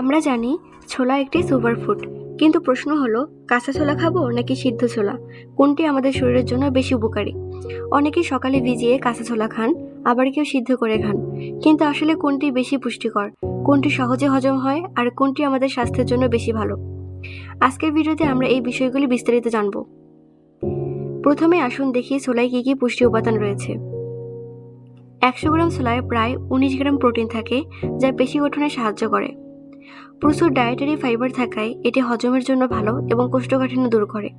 আমরা জানি ছোলা একটি সুপারফুড কিন্তু প্রশ্ন হলো, কাঁচা ছোলা খাব নাকি সিদ্ধ ছোলা? কোনটি আমাদের শরীরের জন্য বেশি উপকারী? অনেকে সকালে ভিজিয়ে কাঁচা ছোলা খান, আবার কেউ সিদ্ধ করে খান। কিন্তু আসলে কোনটি বেশি পুষ্টিকর? কোনটি সহজে হজম হয়? আর কোনটি আমাদের স্বাস্থ্যের জন্য বেশি ভালো? আজকের ভিডিওতে আমরা এই বিষয়গুলি বিস্তারিত জানব। প্রথমে আসুন দেখি ছোলায় কী কী পুষ্টি উপাদান রয়েছে। একশো গ্রাম ছোলায় প্রায় উনিশ গ্রাম প্রোটিন থাকে, যা পেশি গঠনে সাহায্য করে। প্রচুর ডায়েটারি ফাইবার থাকায় এটি হজমের জন্য ভালো এবং কোষ্ঠকাঠিন্য দূর করে।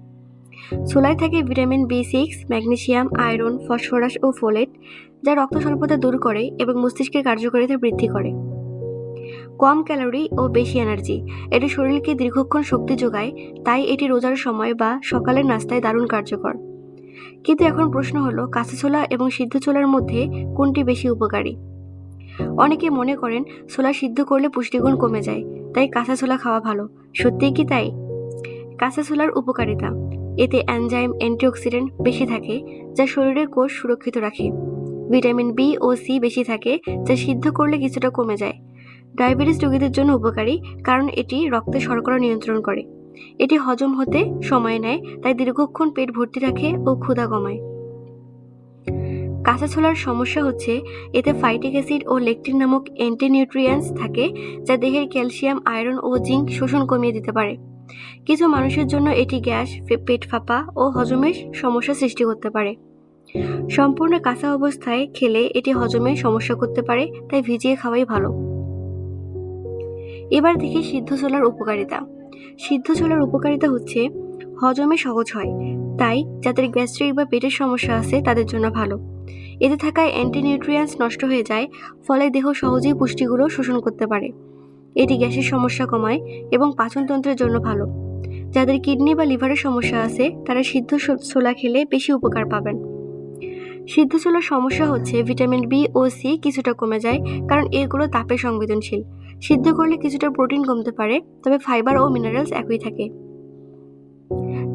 ছোলায় থাকে vitamin B six magnesium iron phosphorus ও ফোলেট যা রক্ত স্বল্পতা দূর করে এবং মস্তিষ্কের কার্যকারিতা বৃদ্ধি করে। কম ক্যালোরি ও বেশি এনার্জি এটি শরীরকে দীর্ঘক্ষণ শক্তি যোগায়, তাই এটি রোজার সময় বা সকালের নাস্তায় দারুণ কার্যকর। কিন্তু এখন প্রশ্ন হলো, কাঁচা ছোলা এবং সিদ্ধ ছোলার মধ্যে কোনটি বেশি উপকারী? অনেকে মনে করেন, ছোলা সিদ্ধ করলে পুষ্টিগুণ কমে যায় তাই কাঁচা ছোলা খাওয়া ভালো। সত্যিই কি তাই? কাঁচা ছোলার উপকারিতা। এতে অ্যানজাইম অ্যান্টিঅক্সিডেন্ট বেশি থাকে, যা শরীরের কোষ সুরক্ষিত রাখে। ভিটামিন বি ও সি বেশি থাকে, যা সিদ্ধ করলে কিছুটা কমে যায়। ডায়াবেটিস রোগীদের জন্য উপকারী, কারণ এটি রক্তে শর্করা নিয়ন্ত্রণ করে। এটি হজম হতে সময় নেয়, তাই দীর্ঘক্ষণ পেট ভর্তি রাখে ও ক্ষুধা কমায়। কাঁচা ছোলার সমস্যা হচ্ছে, এতে ফাইটিক অ্যাসিড ও লেকটিন নামক অ্যান্টিনিউট্রিয়েন্টস থাকে, যা দেহের ক্যালসিয়াম আয়রন ও জিঙ্ক শোষণ কমিয়ে দিতে পারে। কিছু মানুষের জন্য এটি গ্যাস পেট ফাঁপা ও হজমের সমস্যা সৃষ্টি করতে পারে। সম্পূর্ণ কাঁচা অবস্থায় খেলে এটি হজমে সমস্যা করতে পারে, তাই ভিজিয়ে খাওয়াই ভালো। এবার দেখি সিদ্ধ ছোলার উপকারিতা। সিদ্ধ ছোলার উপকারিতা হচ্ছে, হজমে সহজ হয়, তাই যাদের গ্যাস্ট্রিক বা পেটের সমস্যা আছে তাদের জন্য ভালো। এতে থাকা অ্যান্টিনিউট্রিয়েন্টস নষ্ট হয়ে যায়, ফলে দেহ সহজেই পুষ্টিগুলো শোষণ করতে পারে। এটি গ্যাসের সমস্যা কমায় এবং পাচনতন্ত্রের জন্য ভালো। যাদের কিডনি বা লিভারের সমস্যা আছে, তারা সিদ্ধ ছোলা খেলে বেশি উপকার পাবেন। সিদ্ধ ছোলার সমস্যা হচ্ছে ভিটামিন বি ও সি কিছুটা কমে যায়, কারণ এগুলো তাপে সংবেদনশীল। সিদ্ধ করলে কিছুটা প্রোটিন কমতে পারে, তবে ফাইবার ও মিনারেলস একই থাকে।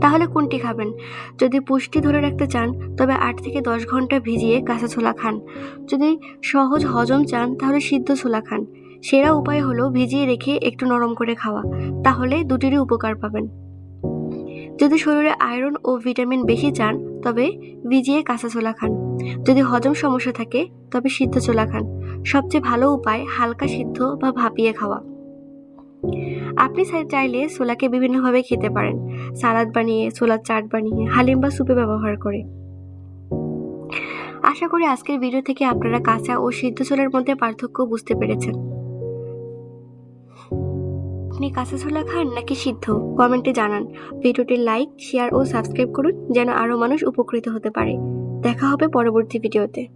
তাহলে কোনটি খাবেন? যদি পুষ্টি ধরে রাখতে চান, তবে আট থেকে দশ ঘণ্টা ভিজিয়ে কাঁচা ছোলা খান। যদি সহজ হজম চান, তাহলে সিদ্ধ ছোলা খান। সেরা উপায় হলো ভিজিয়ে রেখে একটু নরম করে খাওয়া। তাহলে দুটিরই উপকার পাবেন। যদি শরীরে আয়রন ও ভিটামিন বেশি চান, তবে ভিজিয়ে কাঁচা ছোলা খান। যদি হজম সমস্যা থাকে, তবে সিদ্ধ ছোলা খান। সবচেয়ে ভালো উপায় হালকা সিদ্ধ বা ভাপিয়ে খাওয়া। আপনি চাই- চাইলে ছোলাকে বিভিন্নভাবে খেতে পারেন। সালাদ বানিয়ে, ছোলার চাট বানিয়ে হালিম বা সুপে ব্যবহার করে। আশা করি আজকের ভিডিও থেকে আপনারা কাঁচা ও সিদ্ধ ছোলার মধ্যে পার্থক্য বুঝতে পেরেছেন। আপনি কাঁচা ছোলা খান নাকি সিদ্ধ? কমেন্টে জানান। ভিডিওটি লাইক, শেয়ার ও সাবস্ক্রাইব করুন যেন আরও মানুষ উপকৃত হতে পারে। দেখা হবে পরবর্তী ভিডিওতে